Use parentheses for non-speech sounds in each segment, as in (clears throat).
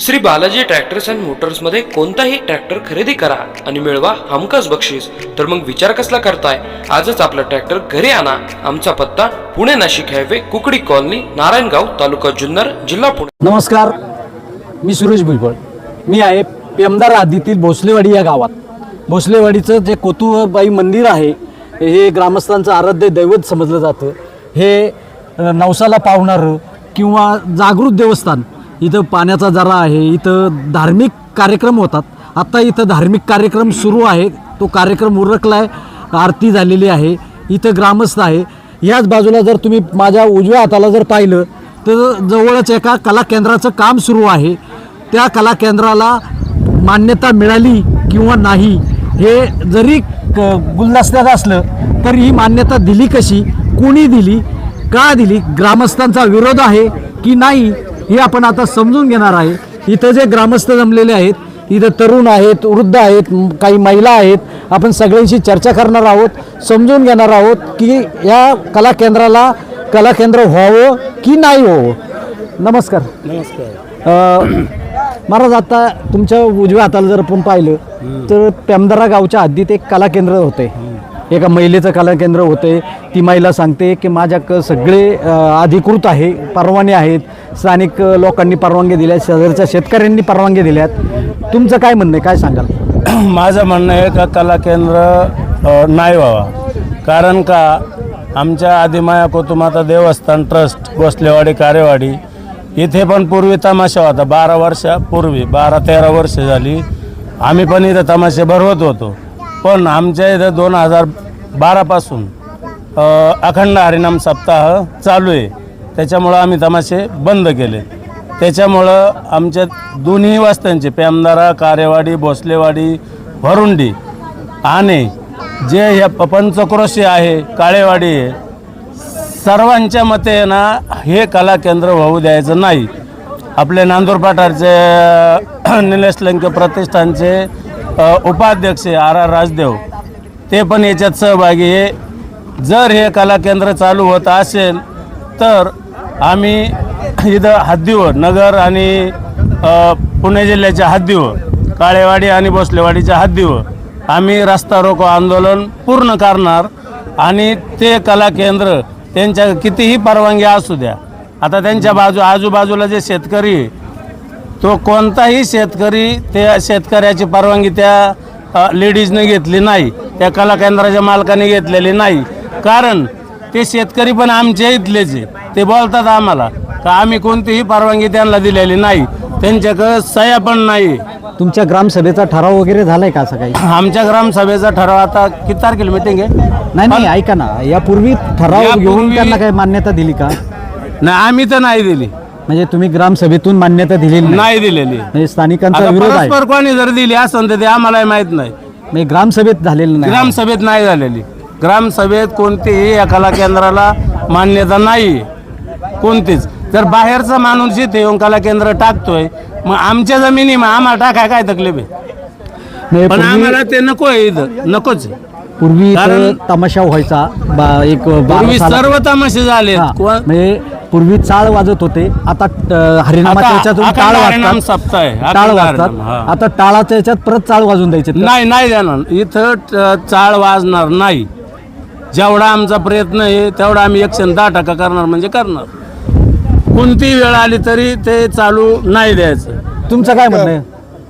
Shri Balaji tractors and मोटर्समध्ये कोणताही tractor खरेदी करा आणि मिळवा हमखास बक्षीस. तर मग विचार कसला करताय? आजच आपला ट्रॅक्टर घरी आणा. आमचा पत्ता पुणे नाशिक हायवे कुकडी कॉलनी नारायणगाव तालुका जुन्नर जिल्हा पुणे. नमस्कार. मी सुरेश भुजबळ. मी आहे पेमदार आदीतील भोसलेवाडी या गावात. भोसलेवाडीचं जे कोतुबाई मंदिर आहे हे ग्रामस्थांचं आराध्य दैवत समजलं जातं. हे नवसाला पावणारं किंवा जागृत देवस्थान इथं पाण्याचा जरा आहे इथं धार्मिक कार्यक्रम होतात. आत्ता इथं धार्मिक कार्यक्रम सुरू आहे तो कार्यक्रम उरकला आहे आरती झालेली आहे इथं ग्रामस्थ आहे. याच बाजूला जर तुम्ही माझ्या उजव्या हाताला जर पाहिलं तर जवळच एका कला केंद्राचं काम सुरू आहे. त्या कला केंद्राला मान्यता मिळाली किंवा नाही हे जरी क गुलदस्त्यात असलं तर ही मान्यता दिली कशी कोणी दिली का दिली ग्रामस्थांचा विरोध आहे की नाही हे आपण आता समजून घेणार आहे. इथं जे ग्रामस्थ जमलेले आहेत इथं तरुण आहेत वृद्ध आहेत काही महिला आहेत आपण सगळ्यांशी चर्चा करणार आहोत समजून घेणार आहोत की या कला केंद्राला कला केंद्र व्हावं की नाही व्हावं नमस्कार. नमस्कार. महाराज आता तुमच्या उजव्या हाताला जर आपण पाहिलं तर पेमदारा गावच्या हद्दीत एक कला केंद्र होते एका महिलेचं कला केंद्र होते ती महिला सांगते की माझ्याक सगळे अधिकृत आहे परवाने आहेत. स्थानिक लोकांनी परवानगी दिल्या शेजारच्या शेतकऱ्यांनी परवानगी दिल्यात तुमचं काय म्हणणं आहे? काय सांगाल? (clears throat) माझं म्हणणं आहे का कला केंद्र नाही व्हावा. कारण का आमच्या आदिमाया कोतुमाता देवस्थान ट्रस्ट गोसलेवाडी कारेवाडी इथे पण पूर्वी तमाशा होता. बारा वर्षापूर्वी बारा तेरा वर्ष झाली. आम्ही पण इथं तमाशे भरवत होतो. पण आमच्या इथं दोन हजार बारापासून अखंड हरिनाम सप्ताह चालू आहे. त्याच्यामुळं आम्ही तमाशे बंद केले. त्याच्यामुळं आमच्या दोन्ही वास्त्यांचे पेमदारा कारेवाडी भोसलेवाडी भरुंडी आणि जे ह्या प- पंचक्रोशी आहे काळेवाडी आहे सर्वांच्या मते ना हे कला केंद्र होऊ द्यायचं नाही. आपले नांदूर पाठारचे निलेश लंके प्रतिष्ठानचे उपाध्यक्ष आर आर राजदेव. ते पण याच्यात सहभागी आहे. जर हे कला केंद्र चालू होत असेल तर आम्ही इथं हद्दीवर नगर आणि पुणे जिल्ह्याच्या हद्दीवर काळेवाडी आणि भोसलेवाडीच्या हद्दीवर आम्ही रस्ता रोको आंदोलन पूर्ण करणार आणि ते कला केंद्र त्यांच्या कितीही परवानगी असू द्या आता त्यांच्या बाजू आजूबाजूला जे शेतकरी आहे, तो कोणताही शेतकरी त्या शेतकऱ्याची परवानगी त्या लेडीजने घेतली नाही. त्या कला केंद्राच्या मालकाने घेतलेली नाही. कारण ते शेतकरी पण आमच्या इथलेच आहे ते बोलतात आम्हाला का आम्ही कोणतीही परवानगी त्यांना दिलेली नाही. त्यांच्याकडं सह्या पण नाही. तुमच्या ग्रामसभेचा ठराव वगैरे झालाय का असं काही? आमच्या ग्रामसभेचा ठराव आता किती तारखेला मिटिंग आहे? नाही नाही ऐका ना. यापूर्वी ठराव यापूर्वी- घेऊन त्यांना काही मान्यता दिली का? नाही आम्ही तर नाही दिली. म्हणजे तुम्ही ग्रामसभेतून मान्यता दिलेली नाही. दिलेली. म्हणजे स्थानिकांचा आता विरोध आहे. परस्पर कोणी जर दिली असेल तर ते आम्हालाही माहीत नाही. म्हणजे ग्रामसभेत झालेलं नाही. ग्रामसभेत नाही झालेली. ग्रामसभेत कोणतीही या कला केंद्राला मान्यता नाही. कोणतीच. जर बाहेरचा माणूस इथे येऊन कला केंद्र टाकतोय मग आमच्या जमिनी मग आम्हाला टाकाय काय तकलीफ आहे? म्हणजे पण पूर्वी- आम्हाला ते नको आहे इथं. नकोच आहे. पूर्वी इथं कारण- तमाशा व्हायचा. बा- एक बारा पूर्वी साला- सर्व तमाशे झाले हा, म्हणजे पूर्वी चाळ वाजत होते. आता हरिनामाच्या याच्यातून टाळ वाजतात. टाळ वाजतात. आता टाळाच्या याच्यात परत चाळ वाजून द्यायचे. नाही नाही देणार इथं चाळ वाजणार नाही. जेवढा आमचा प्रयत्न आहे तेवढा आम्ही एकशे दहा टक्का करणार म्हणजे करणार. कोणतीही वेळ आली तरी ते चालू नाही द्यायचं. तुमचं काय म्हणणं आहे?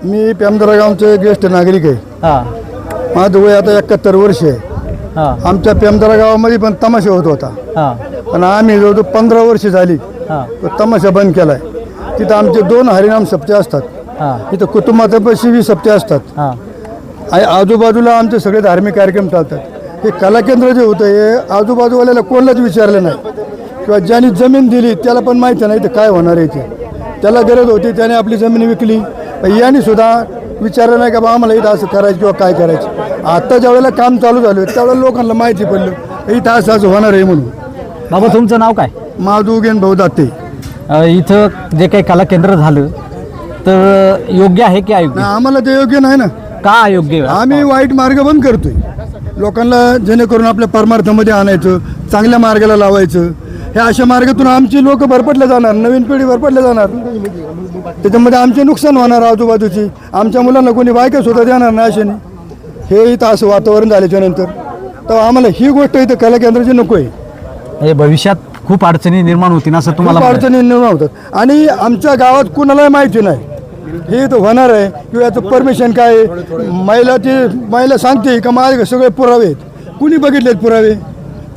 मी पेमदरा गावचे ज्येष्ठ नागरिक आहे. हा. माझं वय आता एकाहत्तर वर्ष आहे. हा. आमच्या पेमदरा गावामध्ये पण तमाशा होत होता. हा. पण आम्ही जवळ पंधरा वर्ष झाली तो तमाशा बंद केला आहे तिथं आमचे दोन हरिनाम सप्ते असतात. इथं कुटुंबातपशी बी सप्ते असतात. हा. आणि आजूबाजूला आमचे सगळे धार्मिक कार्यक्रम चालतात. हे कला केंद्र जे होतं हे आजूबाजूवाल्याला कोणालाच विचारलं नाही. किंवा ज्यांनी जमीन दिली त्याला पण माहिती नाही तर काय होणार आहे ते त्याला गरज होती त्याने आपली जमीन विकली. पण यांनी सुद्धा विचारलं नाही का बा आम्हाला इथं असं करायचं किंवा काय करायचं? आता ज्या वेळेला काम चालू झालं त्यावेळेला लोकांना माहिती पडलं इथं असं असं होणार आहे म्हणून. बाबा तुमचं नाव काय? माधुगेन भाऊ दाते. अ, इथं जे काही कला केंद्र झालं तर योग्य आहे की अयोग्य? आम्हाला ते योग्य नाही ना. का अयोग्य? आहे? आम्ही वाईट मार्ग बंद करतोय. लोकांना जेणेकरून आपल्या परमार्थामध्ये आणायचं चांगल्या मार्गाला लावायचं. ह्या अशा मार्गातून आमची लोक भरपटले जाणार नवीन पिढी भरपटले जाणार. त्याच्यामध्ये आमचे नुकसान होणार आजूबाजूची. आमच्या मुलांना कोणी बायका सुद्धा देणार नाही अशाने. हे इथं असं वातावरण झाल्याच्यानंतर. तर आम्हाला ही गोष्ट इथं कला केंद्राची नको आहे म्हणजे भविष्यात खूप अडचणी निर्माण होतील असं तुम्हाला खूप. अडचणी निर्माण होतात. आणि आमच्या गावात कुणालाही माहिती नाही. हे तर होणार आहे. किंवा याचं परमिशन काय आहे? महिला ती महिला सांगते का माझे सगळे पुरावे आहेत. कुणी बघितलेत पुरावे?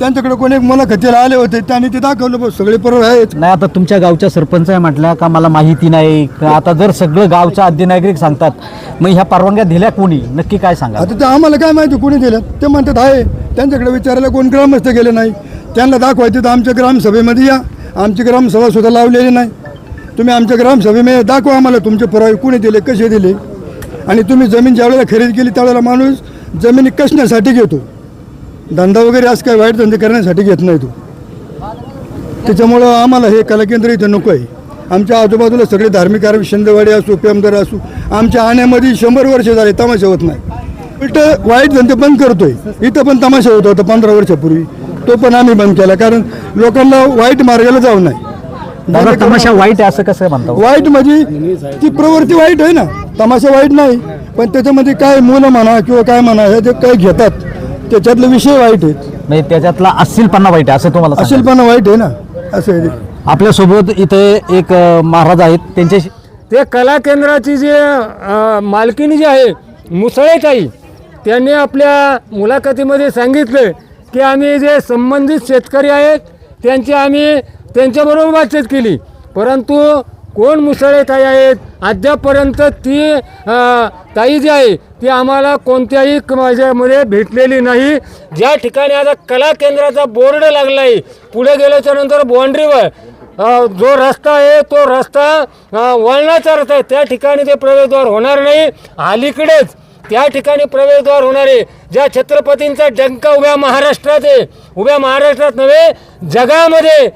त्यांच्याकडे कोणी मुलाखतीला आले होते त्यांनी ते दाखवलं बघ सगळे पुरावे आहेत. नाही आता तुमच्या गावच्या सरपंच आहे म्हटलं का मला माहिती नाही. का आता जर सगळं गावच्या आद्य नागरिक सांगतात मग ह्या परवानग्या दिल्या कोणी? नक्की काय सांगा? आता ते आम्हाला काय माहिती कुणी दिलं? ते म्हणतात आहे. त्यांच्याकडे विचारायला कोण ग्रामस्थ गेले नाही? त्यांना दाखवायचं तर आमच्या ग्रामसभेमध्ये या. आमची ग्रामसभा सुद्धा लावलेली नाही. तुम्ही आमच्या ग्रामसभेमध्ये दाखवा आम्हाला तुमचे पुरावे. कुणी दिले कसे दिले? आणि तुम्ही जमीन ज्यावेळेला खरेदी केली त्यावेळेला माणूस जमिनी कसण्यासाठी घेतो. धंदा वगैरे असं काय वाईट धंदे करण्यासाठी घेत नाही तो. त्याच्यामुळं आम्हाला हे कलाकेंद्र इथं नको आहे. आमच्या आजूबाजूला सगळे धार्मिक कार्य शिंदेवाडी असो पेमदर असो आमच्या आण्यामध्ये शंभर वर्ष झाले तमाशा होत नाही. उलट वाईट धंदे बंद करतोय. इथं पण तमाशा होत होता पंधरा वर्षापूर्वी. तो पण आम्ही बंद केला कारण लोकांना वाईट मार्गाला जाऊ नये दादा तमाशा वाईट आहे असं कसं म्हणता वाईट म्हणजे ती प्रवृत्ती वाईट आहे ना तमाशा वाईट नाही पण त्याच्यामध्ये काय मुलं म्हणा किंवा काय म्हणा हे जे काही घेतात त्याच्यातले विषय वाईट आहेत म्हणजे त्याच्यातला अस्सीलपणा वाईट आहे असं तुम्हाला सांगायचं. असेलपणा वाईट आहे ना असं आहे ते. आपल्यासोबत इथे एक अ, महाराज आहेत त्यांच्याशी ते कला केंद्राची जी अ, मालकीणी जी आहे मुसळेताई त्यांनी आपल्या मुलाखतीमध्ये सांगितलं की आम्ही जे संबंधित शेतकरी आहेत त्यांची आम्ही त्यांच्याबरोबर बातचीत केली. परंतु कोण मुसळे ताई आहेत अद्यापपर्यंत ती ताई जी आहे ती आम्हाला कोणत्याही माझ्यामध्ये भेटलेली नाही. ज्या ठिकाणी आता कला केंद्राचा बोर्ड लागला आहे पुढे गेल्याच्यानंतर बाउंड्रीवर जो रस्ता आहे तो रस्ता वळणाचा रस्ता आहे. त्या ठिकाणी ते प्रवेशद्वार होणार नाही. अलीकडेच त्या ठिकाणी प्रवेशद्वार होणार आहे ज्या छत्रपतींचा डंका उभ्या महाराष्ट्रात आहे उभ्या महाराष्ट्रात नव्हे जगामध्ये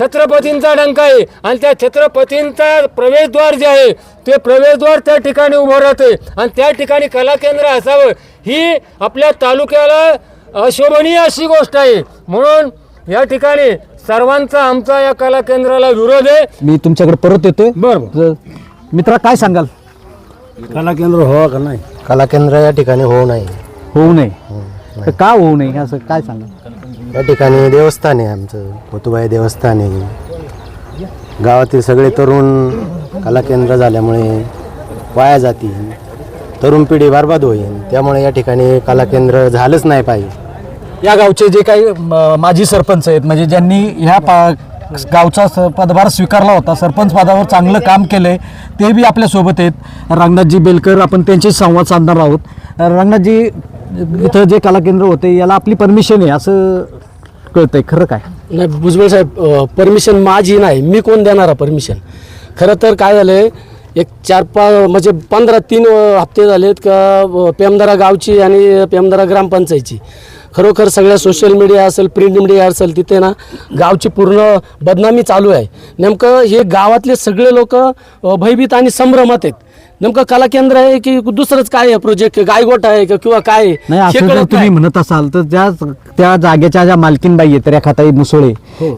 छत्रपतींचा डंका आहे. आणि त्या छत्रपतींचा प्रवेशद्वार जे आहे ते प्रवेशद्वार त्या ठिकाणी उभं राहते. आणि त्या ठिकाणी कला केंद्र असावं ही आपल्या तालुक्याला अशोभनीय अशी गोष्ट आहे. म्हणून या ठिकाणी सर्वांचा आमचा या कला केंद्राला विरोध आहे. मी तुमच्याकडे परत येतोय. बरं तर मित्रा काय सांगाल? कला केंद्र हो का नाही? कला केंद्र या ठिकाणी होऊ नये. होऊ नये. तर का होऊ नये? असं काय सांगाल या ठिकाणी देवस्थान आहे आमचं होतुबाई देवस्थान आहे. गावातील सगळे तरुण कला केंद्र झाल्यामुळे वाया जातील. तरुण पिढी बरबाद होईल. त्यामुळे या ठिकाणी कला केंद्र झालंच नाही पाहिजे. या गावचे जे काही म, माजी सरपंच आहेत म्हणजे ज्यांनी ह्या पा गावचा स- पदभार स्वीकारला होता. सरपंच पदावर चांगलं काम केलंय. ते बी आपल्यासोबत आहेत. रंगनाथजी बेलकर आपण त्यांच्याशी संवाद साधणार आहोत. रंगनाथजी इथं जे कला केंद्र होते याला आपली परमिशन आहे असं कळतंय. खरं काय? नाही भुजबळ साहेब परमिशन माझी नाही. मी कोण देणार परमिशन? खरं तर काय झालं आहे एक चार पाच म्हणजे पंधरा तीन हप्ते झालेत का पेमदरा पेमदारा गावची आणि पेमदारा ग्रामपंचायतची. खरोखर सगळ्या सोशल मीडिया असेल प्रिंट मीडिया असेल तिथे ना गावची पूर्ण बदनामी चालू आहे. नेमकं हे गावातले सगळे लोक भयभीत आणि संभ्रमात आहेत. नेमकं कला केंद्र आहे की दुसरंच काय आहे प्रोजेक्ट गायगोट आहे का किंवा काय आहे? नाही हे असं जर कळत तुम्ही नाही. म्हणत असाल तर ज्या त्या जागेच्या ज्या मालकीनबाई आहेत रेखाताई मुसोळे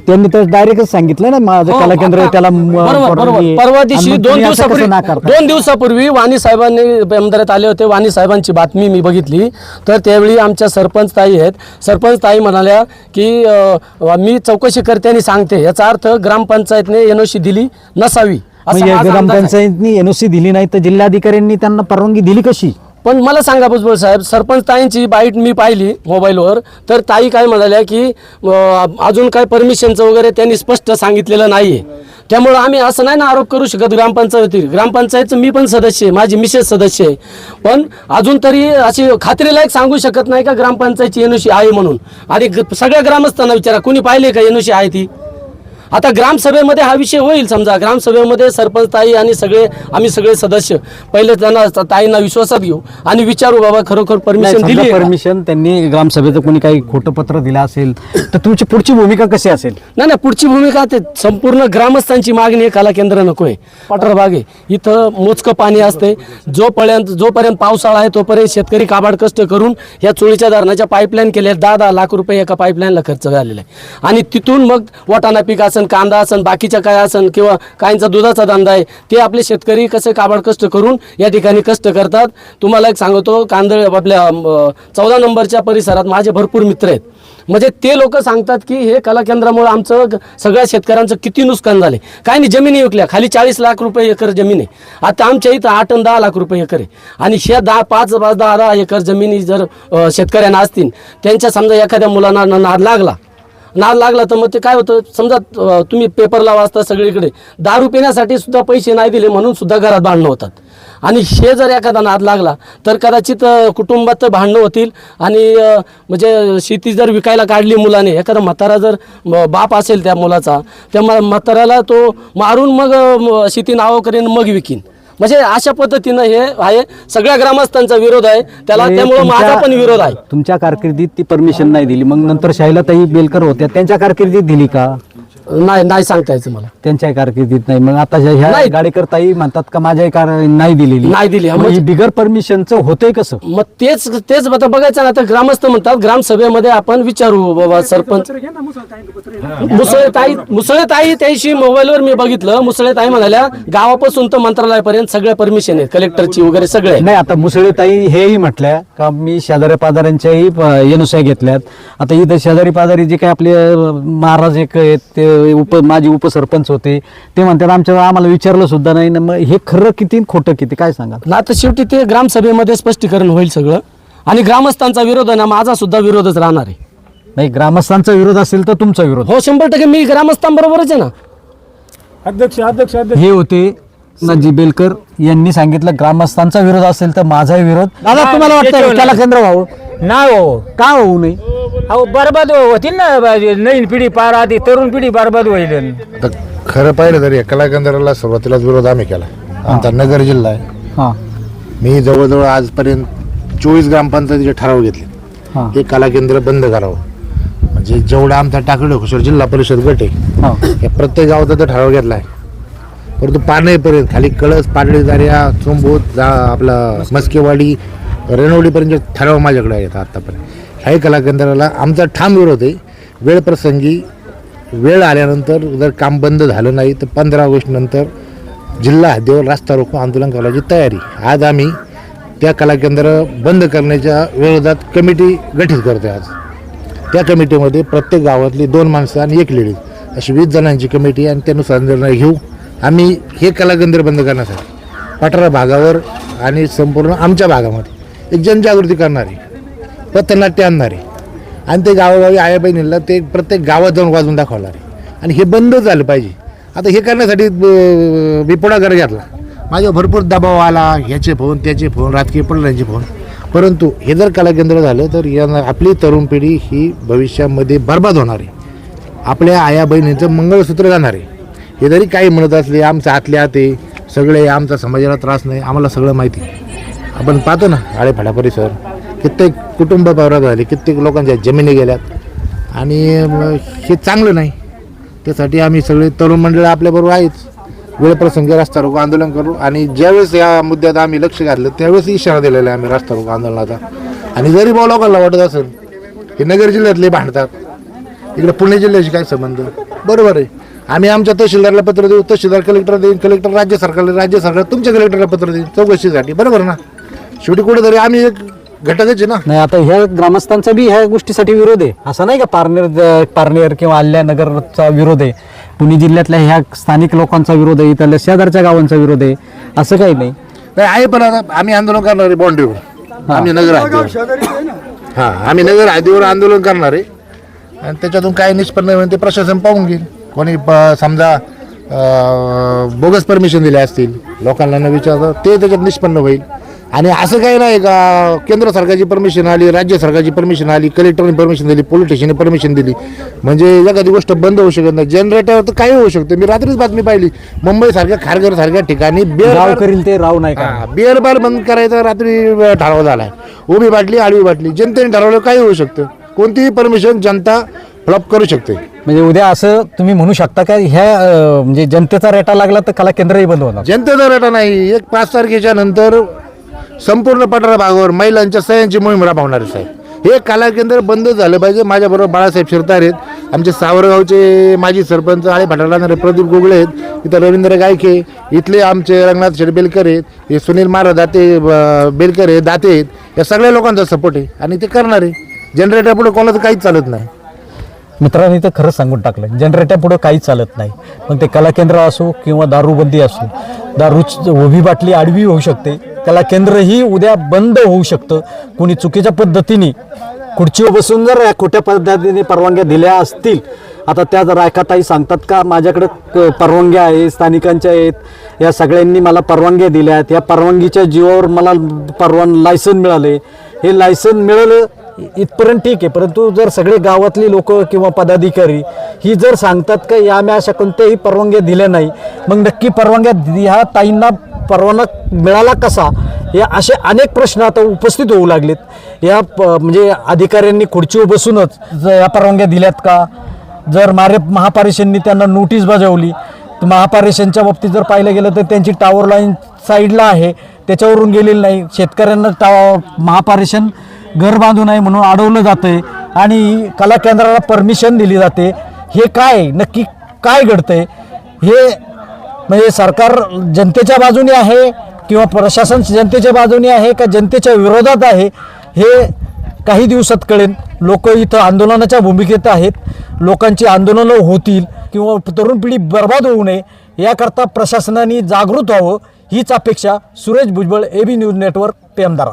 त्यांनी तर डायरेक्टच सांगितलं ना माझं हो, कला केंद्र आहे, त्याला म- बरोबर परवानगी बरोबर आहे. परवा आणि दिवशी मग दोन तुम्ही असं कसं दिवसापूर्वी नाकारता? दोन दिवसापूर्वी वाणी साहेबांनी आमदारात आले होते वाणी साहेबांची बातमी मी बघितली तर त्यावेळी आमच्या सरपंच ताई आहेत सरपंच ताई म्हणाल्या की अ, मी चौकशी करते आणि सांगते याचा अर्थ ग्रामपंचायतने एनओसी दिली नसावी म्हणजे माझा अंदाज आहे. ग्रामपंचायतनी एनओसी दिली नाही तर जिल्हाधिकाऱ्यांनी त्यांना परवानगी दिली कशी? पण मला सांगा भुजबळ साहेब सरपंच ताईंची बाईट मी पाहिली मोबाईलवर तर ताई काय म्हणाल्या की अं, अजून काय परमिशनचं वगैरे त्यांनी स्पष्ट सांगितलेलं नाही आहे त्यामुळं आम्ही असं नाही ना आरोप करू शकत ग्रामपंचायतीवर. ग्रामपंचायतचं मी पण सदस्य आहे माझी मिसेस सदस्य आहे. पण अजून तरी अशी खात्रीलायक सांगू शकत नाही का ग्रामपंचायतची एनओसी आहे म्हणून? आणि ग- सगळ्या ग्रामस्थांना विचारा कुणी पाहिले का एनओसी आहे ती? आता ग्रामसभेमध्ये हा विषय होईल समजा. ग्रामसभेमध्ये सरपंच ताई आणि सगळे आम्ही सगळे सदस्य. पहिले त्यांना ताईंना विश्वासात घेऊ आणि विचारू बाबा खरोखर परमिशन दिली? परमिशन त्यांनी ग्रामसभेचं कोणी काही खोटं पत्र दिलं असेल तर तुमची पुढची भूमिका कशी असेल? नाही नाही पुढची भूमिका ते संपूर्ण ग्रामस्थांची मागणी आहे कला केंद्र नको आहे. पठार भाग आहे. इथं मोजकं पाणी असते. जोपर्यंत जोपर्यंत पावसाळा आहे तोपर्यंत शेतकरी काबाड कष्ट करून या चोळीच्या धरणाच्या पाईपलाईन केल्या दहा दहा लाख रुपये एका पाईपलाईनला खर्च झालेला आहे. आणि तिथून मग वाटाणा पीक असन कांदा असन बाकीच्या काय असन किंवा काहींचा दुधाचा धंदा आहे ते आपले शेतकरी कसे काबाड कष्ट करून या ठिकाणी कष्ट करतात. तुम्हाला एक सांगतो कांदळ आपल्या चौदा नंबरच्या परिसरात माझे भरपूर मित्र आहेत. म्हणजे ते लोक सांगतात की हे कला केंद्रामुळे आमचं सगळ्या शेतकऱ्यांचं किती नुकसान झाले. काय नाही जमिनी विकल्या खाली चाळीस लाख रुपये एकर जमीन आहे. आता आमच्या इथं आठ आणि दहा लाख रुपये एकर आहे. आणि ह्या दहा पाच पाच दहा दहा एकर जमिनी जर शेतकऱ्यांना असतील त्यांच्या समजा एखाद्या मुलांना नाद लागला नाद लागला तर मग ते काय होतं? समजा तुम्ही पेपरला वाचता सगळीकडे. दारू पिण्यासाठी सुद्धा पैसे नाही दिले म्हणून सुद्धा घरात भांडणं होतात. आणि हे जर एखादा नाद लागला तर कदाचित कुटुंबात तर भांडणं होतील. आणि म्हणजे शेती जर विकायला काढली मुलाने एखादा म्हातारा जर बाप असेल त्या मुलाचा त्या म- म्हाताऱ्याला तो मारून मग शेती नावं करेन मग विकीन. म्हणजे अशा पद्धतीनं हे आहे सगळ्या ग्रामस्थांचा विरोध आहे. त्याला त्यामुळे माझा पण विरोध आहे. तुमच्या कारकिर्दीत ती परमिशन नाही दिली. मग नंतर शाहिलाताई बेलकर होत्या. त्यांच्या कारकिर्दीत दिली का? नाही नाही सांगता यायचं मला. त्यांच्या कारकिर्दीत नाही. मग आता ह्या- ह्या नाही. गाडेकरताई म्हणतात का माझ्या कार नाही दिलेली? नाही दिली. मग ही बिगर परमिशनचं होतंय कसं? मग तेच तेच आता बघायचं ना आता ग्रामस्थ म्हणतात ग्रामसभेमध्ये आपण विचारू बाबा सरपंच मुसळे ताई मुसळे ताई त्याशी मोबाईलवर मी बघितलं. मुसळे ताई म्हणाल्या गावापासून तर मंत्रालयापर्यंत सगळ्या परमिशन आहेत कलेक्टरची वगैरे सगळे. नाही आता मुसळेताई हेही म्हटल्या का मी शेजारी पाजाऱ्यांच्याही एनुसाय घेतल्यात. आता इथं शेजारी पाजारी जे काही आपले अं, महाराज एक आहेत ते उप माजी उपसरपंच होते. ते म्हणतात आमच्या आम्हाला विचारलं सुद्धा नाही. ना मग हे खरं किती खोटं किती? काय सांगा ना तर शेवटी ते ग्रामसभेमध्ये स्पष्टीकरण होईल सगळं. आणि ग्रामस्थांचा विरोध आहे ना माझा सुद्धा विरोधच राहणार आहे. नाही ग्रामस्थांचा विरोध असेल तर तुमचा विरोध. हो शंभर टक्के मी ग्रामस्थांबरोबरच आहे ना. अध्यक्ष अध्यक्ष अध्यक्ष. हे होते नाजी बेलकर यांनी सांगितलं ग्रामस्थांचा विरोध असेल तर माझाही विरोध. दादा तुम्हाला वाटतं त्याला केंद्र व्हावं? नाही हो. का होऊ नये? अहो बरबाद होतील ना नवीन पिढी पार आधी तरुण पिढी बरबाद होईल. आता खरं पाहिलं तर या कलाकेंद्राला सुरुवातीलाच विरोध आम्ही केला. आमचा नगर जिल्हा आहे. हां. मी जवळजवळ आजपर्यंत चोवीस ग्रामपंचायतीचे ठराव घेतले. हां. हे कला केंद्र बंद करावं. म्हणजे जेवढा आमचा टाकळी खुशर जिल्हा परिषद गट आहे हां. या प्रत्येक गावाचा तो ठराव घेतला आहे. परंतु पाण्यापर्यंत खाली कळस पाडळी दार्या चोंबोत जा आपला मस्केवाडी रेणवडीपर्यंत ठराव माझ्याकडे आहेत आत्तापर्यंत काही कलाकेंद्राला आमचा ठाम विरोध आहे. वेळ प्रसंगी वेळ आल्यानंतर जर काम बंद झालं नाही तर पंधरा ऑगस्टनंतर जिल्हा हद्दीवर रास्ता रोको आंदोलन करायची तयारी. आज आम्ही त्या कलाकेंद्र बंद करण्याच्या विरोधात कमिटी गठीत करतो आज. त्या कमिटीमध्ये प्रत्येक गावातली दोन माणसं आणि एक लेडीज अशी वीस जणांची कमिटी आणि त्यानुसार निर्णय घेऊ. आम्ही हे कलाकेंद्र बंद करण्यासाठी पठारा भागावर आणि संपूर्ण आमच्या भागामध्ये एक जनजागृती करणारी पथनाट्य आणणारे. आणि ते गावोगावी आया बहिणीला ते प्रत्येक गावात जाऊन वाजवून दाखवणारे. आणि हे बंद झालं पाहिजे. आता हे करण्यासाठी ब- मी पुढाकार घेतला. भरपूर दबाव आला ह्याचे फोन त्याचे फोन राजकीय पडल्यांचे फोन परंतु हे जर कलाकेंद्र झालं तर यांना आपली तरुण पिढी ही भविष्यामध्ये बर्बाद होणार आहे. आपल्या आया बहिणींचं मंगळसूत्र जाणार आहे. हे जरी काही म्हणत असले आमचं आतल्या ते सगळे आमचा समाजाला त्रास नाही आम्हाला सगळं माहिती आपण पाहतो ना आळेफाडा परिसर कित्येक कुटुंब बर्बाद झाले कित्येक लोकांच्या जमिनी गेल्यात. आणि हे चांगलं नाही. त्यासाठी आम्ही सगळे तरुण मंडळ आपल्याबरोबर आहेच वेळ प्रसंगी रस्ता रोको आंदोलन करू. आणि ज्यावेळेस या मुद्द्यात आम्ही लक्ष घातलं त्यावेळेस इशारा दिलेला आहे आम्ही रस्ता रोको आंदोलनाचा. आणि जरी भाऊ लोकांना वाटत असेल की नगर जिल्ह्यातले भांडतात इकडे पुणे जिल्ह्याशी काय संबंध? बरोबर आहे. आम्ही आमच्या तहसीलदारला पत्र देऊ तहसीलदार कलेक्टर देईन कलेक्टर राज्य सरकारला राज्य सरकार तुमच्या कलेक्टरला पत्र देईन. चौकशीसाठी. बरोबर ना? शेवटी कुठेतरी आम्ही एक घटकच आहे ना? नाही आता ह्या ग्रामस्थांचा बी ह्या गोष्टीसाठी विरोध आहे. असं नाही का पारनेर पारनेर किंवा आल्यानगरचा विरोध आहे? पुणे जिल्ह्यातल्या ह्या स्थानिक लोकांचा विरोध आहे इथल्या शेजारच्या गावांचा विरोध आहे. असं काही नाही. नाही आहे पण आता आम्ही आंदोलन करणार आहे बाँड्रीवर आम्ही नगर हद्दीवर हां आम्ही नगर हद्दीवर आंदोलन करणार आहे. आणि त्याच्यातून काय निष्पन्न होईल ते प्रशासन पाहून घेईल. कोणी प- समजा अं, बोगस परमिशन दिले असतील लोकांना न विचारता ते त्याच्यात निष्पन्न होईल. आणि असं काही नाही का केंद्र सरकारची परमिशन आली राज्य सरकारची परमिशन आली कलेक्टरने परमिशन दिली पोलीस स्टेशनने परमिशन दिली. म्हणजे एखादी गोष्ट बंद होऊ शकत नाही. जनरेटर तर काही होऊ शकतं. मी रात्रीच बातमी पाहिली. मुंबईसारख्या खारघर सारख्या ठिकाणी राव करील ते राव नाही का? बिअर बार बंद करायचा रात्री ठराव झालाय. उभी बाटली आडवी बाटली. जनतेने ठरवलं काही होऊ शकतं. कोणतीही परमिशन जनता फ्लॉप करू शकते. म्हणजे उद्या असं तुम्ही म्हणू शकता का ह्या अं, म्हणजे जनतेचा रेटा लागला तर कला केंद्रही बंद होणार? जनतेचा रेटा नाही. एक पाच तारखेच्या नंतर संपूर्ण पठार भागावर महिलांच्या सह्यांची मोहीम राबवणार आहे साहेब. हे कला केंद्र बंद झालं पाहिजे. माझ्याबरोबर बाळासाहेब शिरतार आहेत. आमचे सावरगावचे माजी सरपंच आळे भाटाला प्रदीप गोगळे आहेत. इथं रवींद्र गायके इथले आमचे रंगनाथ शेडबेलकर आहेत. हे सुनील महाराज दाते ब- बेलकर आहेत दाते आहेत. या सगळ्या लोकांचा सपोर्ट आहे. आणि ते करणार आहे. जनरेटर पुढे कोणाचं काहीच चालत नाही. मित्रांनी इथं खरंच सांगून टाकलं जनरेटर पुढं काहीच चालत नाही. मग ते कला केंद्र असो किंवा दारूबंदी असो दारूच उभी बाटली आडवी होऊ शकते. कला केंद्रही उद्या बंद होऊ शकतं. कोणी चुकीच्या पद्धतीने खुर्चीवर बसून जर या खोट्या पद्धतीने परवानग्या दिल्या असतील आता त्या रायकाताई सांगतात का माझ्याकडे परवानग्या आहे स्थानिकांच्या आहेत या सगळ्यांनी मला परवानग्या दिल्या आहेत या परवानगीच्या जीवावर मला परवान लायसन मिळाले. हे लायसन मिळालं इथपर्यंत ठीक आहे. परंतु जर सगळे गावातली लोक किंवा पदाधिकारी ही जर सांगतात का या आम्ही अशा कोणत्याही परवानग्या दिल्या नाही मग नक्की परवानग्या ह्या ताईंना परवाना मिळाला कसा? या असे अनेक प्रश्न आता उपस्थित होऊ लागलेत. या प- म्हणजे अधिकाऱ्यांनी खुर्चीवर बसूनच ज- या परवानग्या दिल्यात का? जर मारे महापारेषणनी त्यांना नोटीस बजावली तर महापारेषणच्या बाबतीत जर पाहिलं गेलं तर त्यांची टावर लाईन साईडला आहे त्याच्यावरून गेलेली नाही. शेतकऱ्यांना टाव महापारेषण घर बांधू नये म्हणून अडवलं आहे आणि कला केंद्राला परमिशन दिली जाते. हे काय? नक्की काय घडतंय? हे म्हणजे सरकार जनतेच्या बाजूने आहे किंवा प्रशासन जनतेच्या बाजूने आहे का जनतेच्या विरोधात आहे हे काही दिवसात कळेल. लोक इथं आंदोलनाच्या भूमिकेत आहेत. लोकांची आंदोलनं होतील किंवा तरुण पिढी बर्बाद होऊ नये याकरता प्रशासनाने जागृत व्हावं. हीच अपेक्षा Suresh Bhujbal A B news network Pemdara